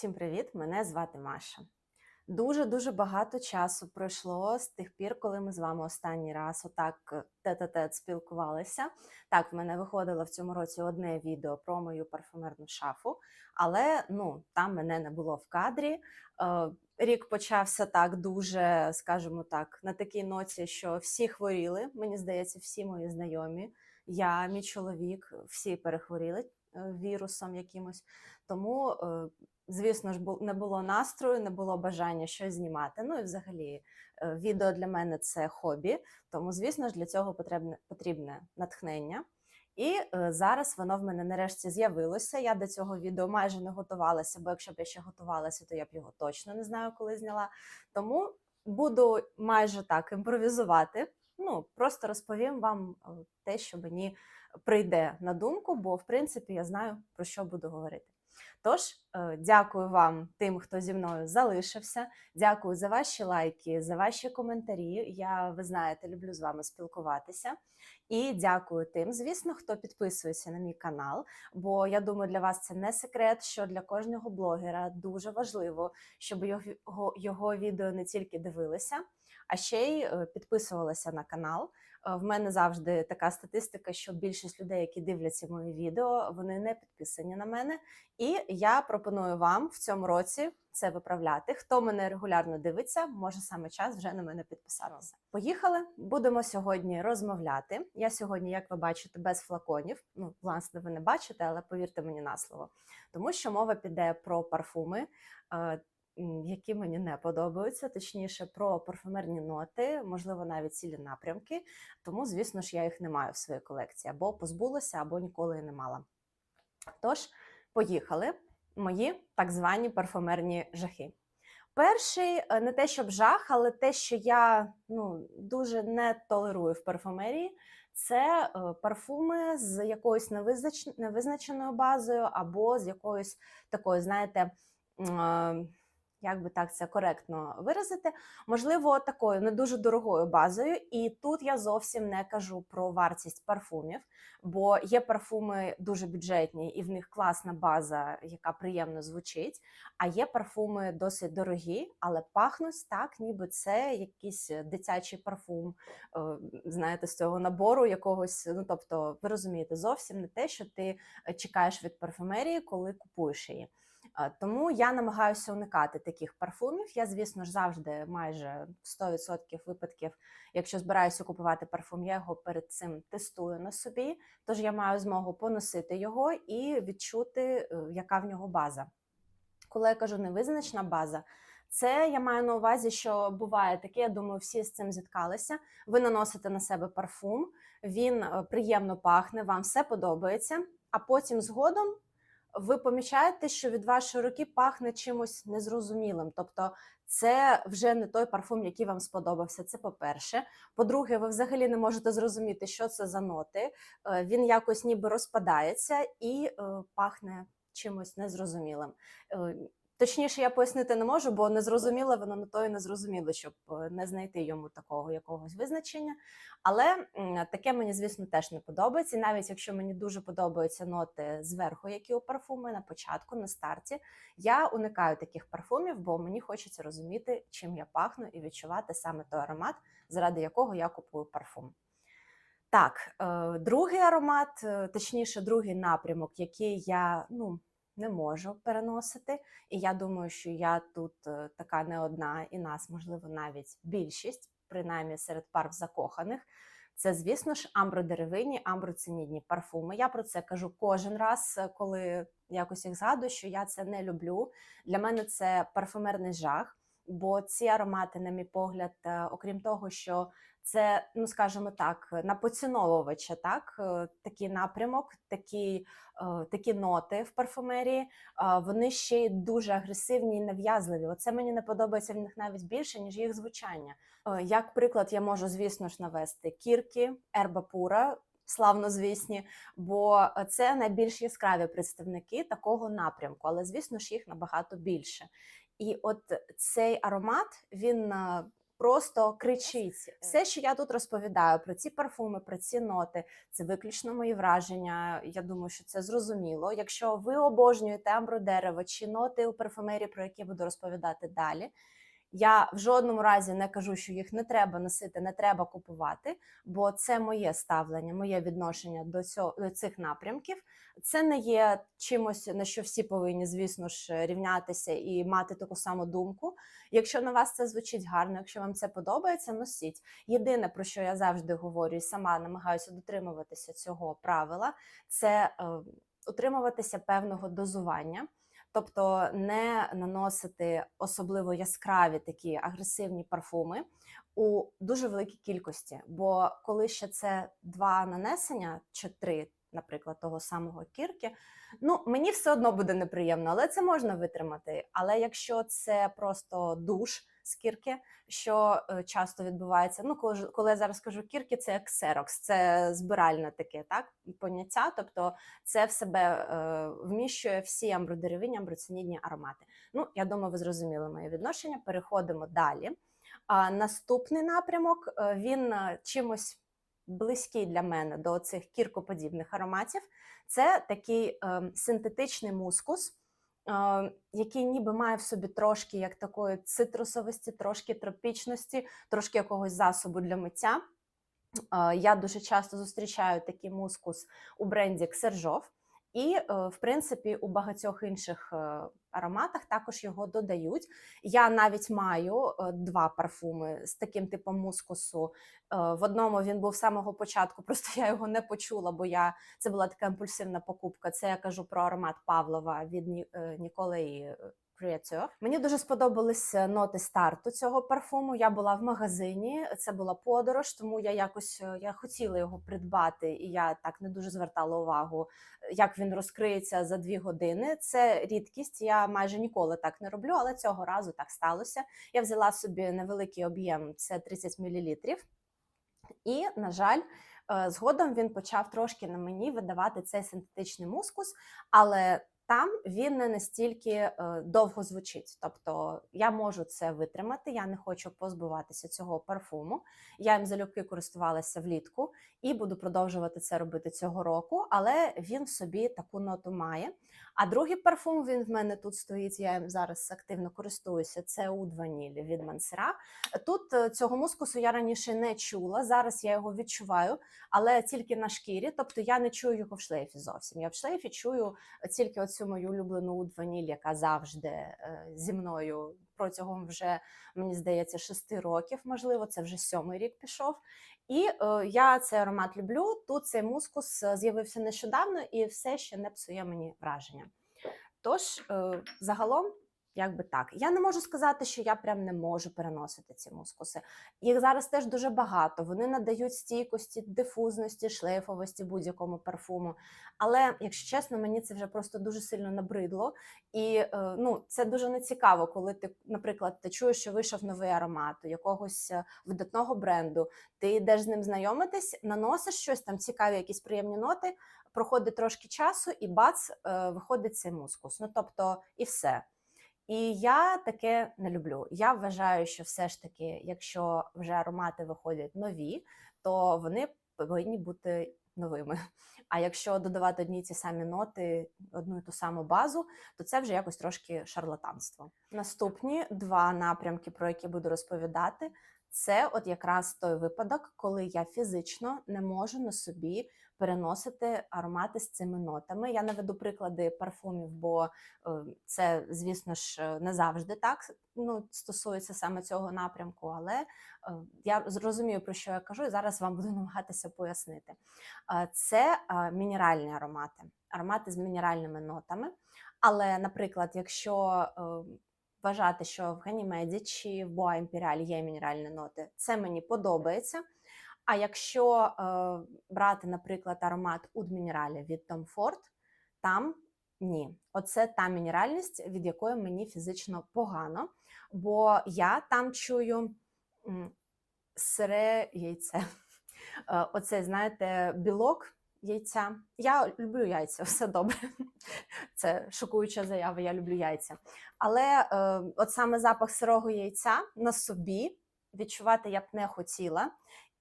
Всім привіт! Мене звати Маша. Дуже-дуже багато часу пройшло з тих пір, коли ми з вами останній раз отак е, тет-а-тет спілкувалися. Так, в мене виходило в цьому році одне відео про мою парфумерну шафу, але ну, там мене не було в кадрі. Е, Рік почався так дуже, скажімо так, на такій ноці, що всі хворіли. Мені здається, всі мої знайомі. Я, мій чоловік, всі перехворіли вірусом якимось. Тому е, звісно ж, не було настрою, не було бажання щось знімати. Ну і взагалі, е, відео для мене це хобі, тому, звісно ж, для цього потрібне, потрібне натхнення. І е, зараз воно в мене нарешті з'явилося. Я до цього відео майже не готувалася, бо якщо б я ще готувалася, то я б його точно не знаю, коли зняла. Тому буду майже так імпровізувати. Ну, просто розповім вам е, те, що мені прийде на думку, бо в принципі я знаю, про що буду говорити. Тож, е, дякую вам, тим, хто зі мною залишився. Дякую за ваші лайки, за ваші коментарі. Я, ви знаєте, люблю з вами спілкуватися. І дякую тим, звісно, хто підписується на мій канал. Бо я думаю, для вас це не секрет, що для кожного блогера дуже важливо, щоб його, його відео не тільки дивилися, а ще й е, підписувалися на канал. Е, В мене завжди така статистика, що більшість людей, які дивляться мої відео, вони не підписані на мене. І я пропоную вам в цьому році це виправляти. Хто мене регулярно дивиться, може саме час вже на мене підписатися. Поїхали, будемо сьогодні розмовляти. Я сьогодні, як ви бачите, без флаконів. Ну, власне, ви не бачите, але повірте мені на слово, тому що мова піде про парфуми. Які мені не подобаються, точніше про парфумерні ноти, можливо, навіть цілі напрямки. Тому, звісно ж, я їх не маю в своїй колекції, або позбулася, або ніколи і не мала. Тож, поїхали. Мої так звані парфумерні жахи. Перший е, не те, щоб жах, але те, що я ну, дуже не толерую в парфумерії, це е, парфуми з якоюсь невизнач... невизначеною базою, або з якоюсь такою, знаєте, е, як би так це коректно виразити, можливо, такою не дуже дорогою базою. І тут я зовсім не кажу про вартість парфумів, бо є парфуми дуже бюджетні, і в них класна база, яка приємно звучить. А є парфуми досить дорогі, але пахнуть так, ніби це якийсь дитячий парфум, е, знаєте, з цього набору якогось. Ну тобто, ви розумієте, зовсім не те, що ти е, чекаєш від парфумерії, коли купуєш її. Е, Тому я намагаюся уникати таких парфумів. Я, звісно ж, завжди майже 100% випадків, якщо збираюся купувати парфум, я його перед цим тестую на собі. Тож я маю змогу поносити його і відчути, е, яка в нього база. Коли я кажу невизначена база, це я маю на увазі, що буває таке, я думаю, всі з цим зіткалися. Ви наносите на себе парфум, він е, приємно пахне, вам все подобається, а потім згодом ви помічаєте, що від вашої руки пахне чимось незрозумілим. Тобто, це вже не той парфум, який вам сподобався. Це по-перше. По-друге, ви взагалі не можете зрозуміти, що це за ноти. Е, Він якось ніби розпадається і е, пахне чимось незрозумілим. Точніше, я пояснити не можу, бо незрозуміле воно на то і незрозуміло, щоб е, не знайти йому такого якогось визначення. Але таке мені, звісно, теж не подобається. І навіть якщо мені дуже подобаються ноти зверху, які у парфуми на початку, на старті, я уникаю таких парфумів, бо мені хочеться розуміти, чим я пахну, і відчувати саме той аромат, заради якого я купую парфум. Так, е, другий аромат, е, точніше, другий напрямок, який я ну, не можу переносити. І я думаю, що я тут е, така не одна, і нас, можливо, навіть більшість, принаймні серед пар закоханих. Це, звісно ж, амбродеревинні, амброцинідні парфуми. Я про це кажу кожен раз, е, коли якось їх згадую, що я це не люблю. Для мене це парфумерний жах, бо ці аромати, на мій погляд, е, окрім того, що це, ну скажімо так, на поціновувача, так, е, такий напрямок, такі, е, такі ноти в парфумерії, вони ще й дуже агресивні і нав'язливі. Оце мені не подобається в них навіть більше, ніж їх звучання. Е, Як приклад, я можу, звісно ж, навести кірки, ерба пура. Славнозвісні, бо це найбільш яскраві представники такого напрямку, але звісно ж їх набагато більше. І от цей аромат він просто кричить. Все, що я тут розповідаю про ці парфуми, про ці ноти, це виключно мої враження. Я думаю, що це зрозуміло. Якщо ви обожнюєте амбру дерева чи ноти у парфумерії, про які буду розповідати далі. Я в жодному разі не кажу, що їх не треба носити, не треба купувати, бо це моє ставлення, моє відношення до цього до цих напрямків. Це не є чимось, на що всі повинні, звісно ж, рівнятися і мати таку саму думку. Якщо на вас це звучить гарно, якщо вам це подобається, носіть. Єдине про що я завжди говорю, і сама намагаюся дотримуватися цього правила, це е, утримуватися певного дозування. Тобто не наносити особливо яскраві такі агресивні парфуми у дуже великій кількості. Бо коли ще це два нанесення чи три, наприклад, того самого кірки, ну мені все одно буде неприємно, але це можна витримати. Але якщо це просто душ з кірки, що е, часто відбувається, ну коли коли я зараз кажу кірки, це як ксерокс, це збиральне таке так поняття. Тобто це в себе е, вміщує всі амбродеревинні, амброцинідні аромати. Ну, я думаю, ви зрозуміли моє відношення. Переходимо далі. А наступний напрямок е, він е, чимось близький для мене до цих кіркоподібних ароматів. Це такий е, синтетичний мускус. Який ніби має в собі трошки як такої цитрусовості, трошки тропічності, трошки якогось засобу для миття. Я дуже часто зустрічаю такий мускус у бренді Ксержов. І, е, в принципі, у багатьох інших е, ароматах також його додають. Я навіть маю е, два парфуми з таким типом мускусу. В одному він був з самого початку, просто я його не почула, бо я це була така імпульсивна покупка. Це я кажу про аромат Павлова від Ні- Ніколеї Creature. Мені дуже сподобались ноти старту цього парфуму. Я була в магазині, це була подорож, тому я якось е, я хотіла його придбати, і я так не дуже звертала увагу, е, як він розкриється за дві години. Це рідкість. Я майже ніколи так не роблю, але цього разу так сталося. Я взяла собі невеликий об'єм, це 30 мл. І, на жаль, е, згодом він почав трошки на мені видавати цей синтетичний мускус, але там він не настільки е, довго звучить. Тобто я можу це витримати, я не хочу позбуватися цього парфуму. Я їм залюбки користувалася влітку і буду продовжувати це робити цього року, але він в собі таку ноту має. А другий парфум він в мене тут стоїть. Я їм зараз активно користуюся. Це Уд Ванілі від Мансера. Тут е, цього мускусу я раніше не чула. Зараз я його відчуваю, але тільки на шкірі. Тобто я не чую його в шлейфі зовсім. Я в шлейфі чую тільки оцю мою улюблену Уд Ваніль, яка завжди е, зі мною протягом вже мені здається шести років. Можливо, це вже сьомий рік пішов. І е, я цей аромат люблю. Тут цей мускус е, з'явився нещодавно і все ще не псує мені враження. Тож, е, загалом, як би так, я не можу сказати, що я прям не можу переносити ці мускуси. Їх зараз теж дуже багато. Вони надають стійкості, дифузності, шлейфовості будь-якому парфуму. Але, якщо чесно, мені це вже просто дуже сильно набридло. І е, ну, це дуже нецікаво, коли ти, наприклад, ти чуєш, що вийшов новий аромат у якогось е, видатного бренду. Ти йдеш з ним знайомитись, наносиш щось там цікаві, якісь приємні ноти. Проходить трошки часу, і бац, е, виходить цей мускус. Ну тобто, і все. І я таке не люблю. Я вважаю, що все ж таки, якщо вже аромати виходять нові, то вони повинні бути новими. А якщо додавати одні ці самі ноти, одну і ту саму базу, то це вже якось трошки шарлатанство. Наступні два напрямки, про які буду розповідати, це от якраз той випадок, коли я фізично не можу на собі переносити аромати з цими нотами. Я наведу приклади парфумів, бо е, це, звісно ж, не завжди так ну, стосується саме цього напрямку, але е, я зрозумію, про що я кажу, і зараз вам буду намагатися пояснити. Е, Це мінеральні аромати, аромати з мінеральними нотами. Але, наприклад, якщо вважати, що в Ганімеді чи в Боа Імперіаль є мінеральні ноти, це мені подобається. А якщо е, брати, наприклад, аромат Уд Мінералі від Tom Ford, там ні. Оце та мінеральність, від якої мені фізично погано, бо я там чую сире яйце. Е, Оце, знаєте, білок яйця. Я люблю яйця, все добре. Це шокуюча заява, я люблю яйця. Але е, от саме запах сирого яйця на собі відчувати я б не хотіла.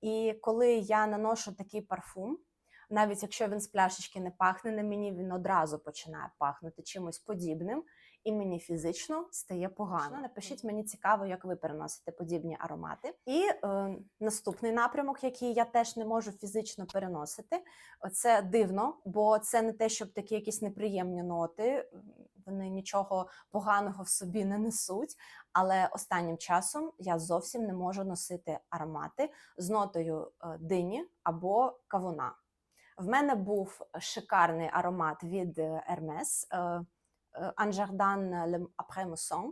І коли я наношу такий парфум, навіть якщо він з пляшечки не пахне на мені, він одразу починає пахнути чимось подібним, і мені фізично стає погано. Напишіть, мені цікаво, як ви переносите подібні аромати. І е, наступний напрямок, який я теж не можу фізично переносити, це дивно, бо це не те, щоб такі якісь неприємні ноти, вони нічого поганого в собі не несуть. Але останнім часом я зовсім не можу носити аромати з нотою е, дині або кавуна. В мене був шикарний аромат від е, Hermes е, Mousson.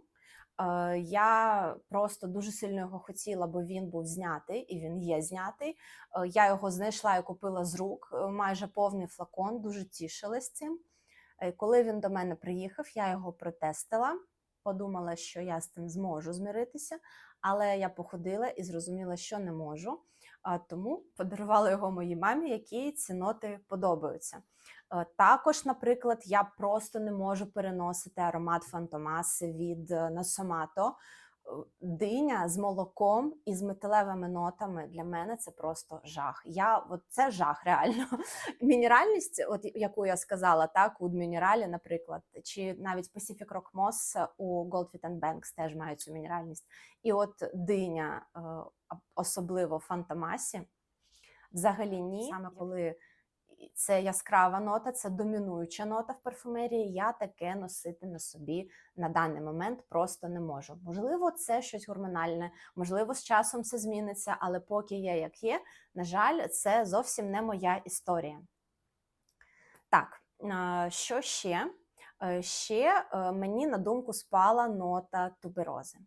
Е, Я просто дуже сильно його хотіла, бо він був знятий і він є знятий. Е, Я його знайшла і купила з рук, е, майже повний флакон, дуже тішилась цим. Коли він до мене приїхав, я його протестила, подумала, що я з цим зможу змиритися, але я походила і зрозуміла, що не можу. А Тому подарувала його моїй мамі, якій ці ноти подобаються. Е, Також, наприклад, я просто не можу переносити аромат Фантомаси від е, Насомато. Е, Диня з молоком і з металевими нотами для мене це просто жах. Я от це жах, реально. Мінеральність, от яку я сказала, так у мінералі, наприклад, чи навіть Pacific Rock Moss у Goldfit Banks теж мають цю мінеральність. І от диня, е, особливо в Фантомасі, взагалі ні. Саме коли це яскрава нота, це домінуюча нота в парфумерії. Я таке носити на собі на даний момент просто не можу. Можливо, це щось гормональне, можливо, з часом це зміниться, але поки є як є, на жаль, це зовсім не моя історія. Так, що ще? Е, Ще е, мені на думку спала нота туберози.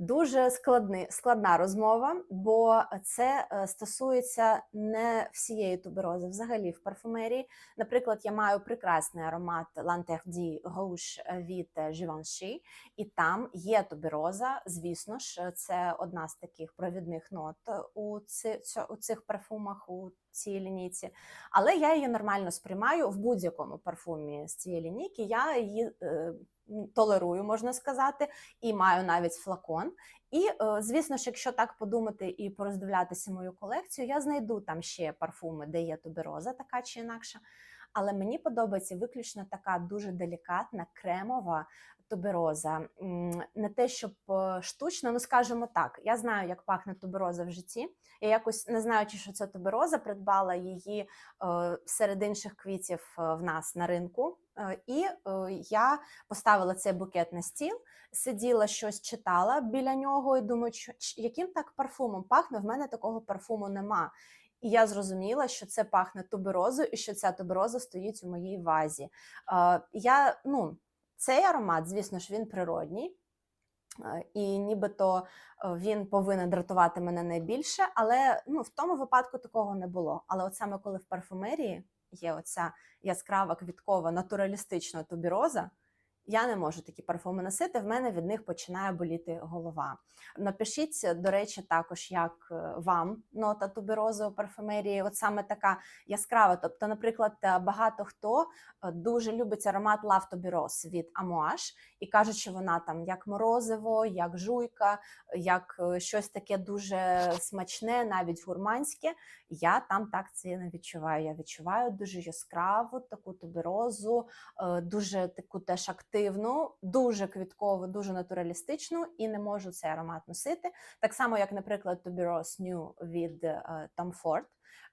Дуже складний, складна розмова, бо це е, стосується не всієї туберози, взагалі в парфумерії. Наприклад, я маю прекрасний аромат L'Interdit Rouge від е, Givenchy, і там є тубероза. Звісно ж, це одна з таких провідних нот у, цьо- у цих парфумах, у цій лінійці. Але я її нормально сприймаю в будь-якому парфумі з цієї лінійки. Я її е, толерую, можна сказати, і маю навіть флакон. І, е, звісно ж, якщо так подумати і пороздивлятися мою колекцію, я знайду там ще парфуми, де є тубероза, така чи інакша. Але мені подобається виключно така дуже делікатна, кремова тубероза. Не те, щоб е, штучно, ну скажімо так, я знаю, як пахне тубероза в житті. Я якось не знаючи, що це тубероза, придбала її е, серед інших квітів е, в нас на ринку. І я поставила цей букет на стіл, сиділа щось читала біля нього і думаю, яким так парфумом пахне? В мене такого парфуму нема. І я зрозуміла, що це пахне туберозою і що ця тубероза стоїть у моїй вазі. Я, ну, цей аромат, звісно ж, він природній. Е, І нібито е, він повинен дратувати мене найбільше, але ну, в тому випадку такого не було. Але от саме коли в парфумерії є оця яскрава квіткова натуралістична тубіроза, я не можу такі парфуми носити, в мене від них починає боліти голова. Напишіть, до речі, також, як е, вам нота туберози у парфумерії, от саме така яскрава. Тобто, наприклад, е, багато хто е, дуже любить аромат Tuberose від Amouage і кажуть, що вона там як морозиво, як жуйка, як щось таке дуже смачне, навіть гурманське. Я там так це не відчуваю. Я відчуваю дуже яскраву таку туберозу, дуже таку теж активну, дуже квіткову, дуже натуралістичну, і не можу цей аромат носити. Так само, як, наприклад, Tuberose New від е, Tom Ford.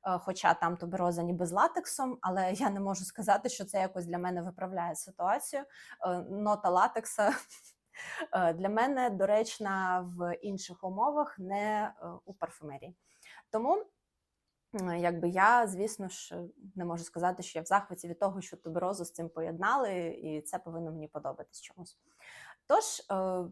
Е, Хоча там тубероза ніби з латексом, але я не можу сказати, що це якось для мене виправляє ситуацію. Е, Нота латекса для мене доречна в інших умовах, не у парфумерії. Тому Якби я, звісно ж, не можу сказати, що я в захваті від того, що туберозу з цим поєднали, і це повинно мені подобатись чомусь. Тож, е,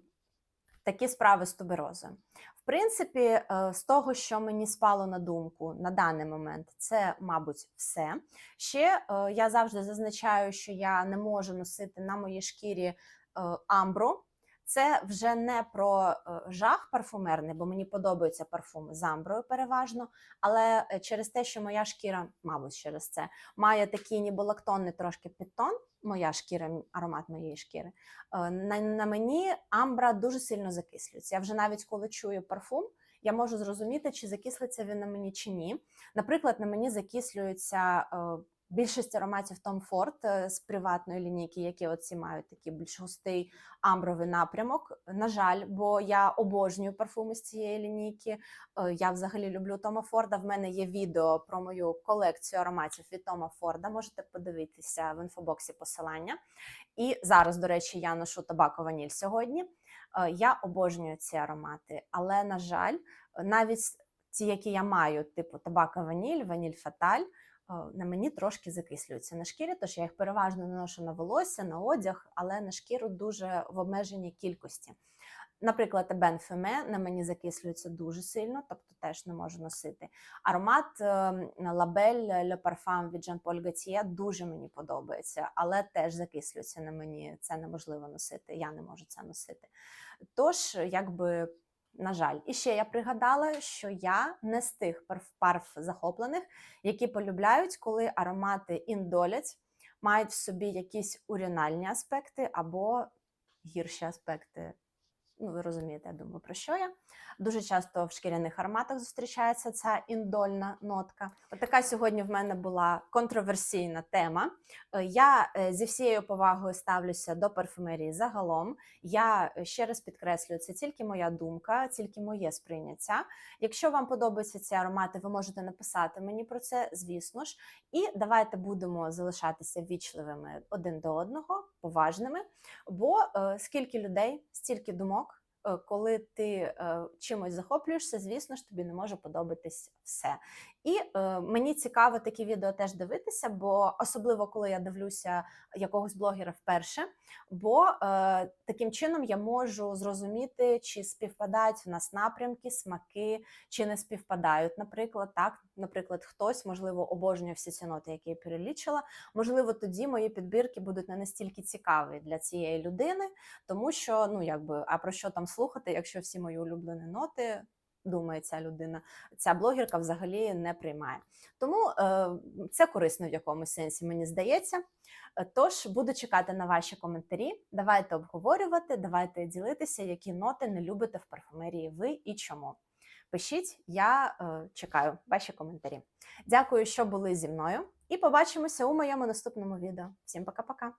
такі справи з туберозою. В принципі, е, з того, що мені спало на думку на даний момент, це, мабуть, все. Ще е, я завжди зазначаю, що я не можу носити на моїй шкірі амбру. Це вже не про е, жах парфумерний, бо мені подобаються парфуми з амброю переважно, але е, через те, що моя шкіра, мабуть, через це має такий ніби лактонний трошки підтон, моя шкіра, аромат моєї шкіри, е, на, на мені амбра дуже сильно закислюється. Я вже навіть коли чую парфум, я можу зрозуміти, чи закислиться він на мені чи ні. Наприклад, на мені закислюється більшість ароматів Tom Ford е, з приватної лінійки, які оці мають такий більш густий амбровий напрямок. На жаль, бо я обожнюю парфуми з цієї лінійки. Е, Я взагалі люблю Тома Форда. В мене є відео про мою колекцію ароматів від Тома Форда. Можете подивитися в інфобоксі посилання. І зараз, до речі, я ношу табако ваніль сьогодні. Е, Я обожнюю ці аромати, але на жаль, навіть ті, які я маю, типу табако ваніль, ваніль фаталь, на мені трошки закислюються на шкірі, тож я їх переважно наношу на волосся, на одяг, але на шкіру дуже в обмеженій кількості. Наприклад, Бен Феме на мені закислюється дуже сильно, тобто теж не можу носити. Аромат Лабель Le Parfum від Jean Paul Gaultier дуже мені подобається, але теж закислюється на мені. Це неможливо носити. Я не можу це носити. Тож, якби. На жаль, і ще я пригадала, що я не з тих парф, захоплених, які полюбляють, коли аромати індолять, мають в собі якісь урінальні аспекти або гірші аспекти. Ну, ви розумієте, я думаю, про що я. Дуже часто в шкіряних ароматах зустрічається ця індольна нотка. От така сьогодні в мене була контроверсійна тема. Е, Я е, зі всією повагою ставлюся до парфумерії загалом. Я е, ще раз підкреслюю, це тільки моя думка, тільки моє сприйняття. Якщо вам подобаються ці аромати, ви можете написати мені про це, звісно ж. І давайте будемо залишатися вічливими один до одного, поважними. Бо е, скільки людей, стільки думок. Е, Коли ти е, чимось захоплюєшся, звісно ж, тобі не може подобатись все. І е, мені цікаво такі відео теж дивитися, бо особливо коли я дивлюся якогось блогера вперше, бо е, таким чином я можу зрозуміти, чи співпадають в нас напрямки, смаки, чи не співпадають. Наприклад, так, наприклад, хтось можливо обожнює всі ці ноти, які я перелічила. Можливо, тоді мої підбірки будуть не настільки цікаві для цієї людини, тому що ну якби а про що там слухати, якщо всі мої улюблені ноти. Думає ця людина, ця блогерка взагалі не приймає. Тому е, це корисно в якомусь сенсі, мені здається. Тож буду чекати на ваші коментарі. Давайте обговорювати, давайте ділитися, які ноти не любите в парфумерії ви і чому. Пишіть, я е, чекаю ваші коментарі. Дякую, що були зі мною, і побачимося у моєму наступному відео. Всім пока-пока!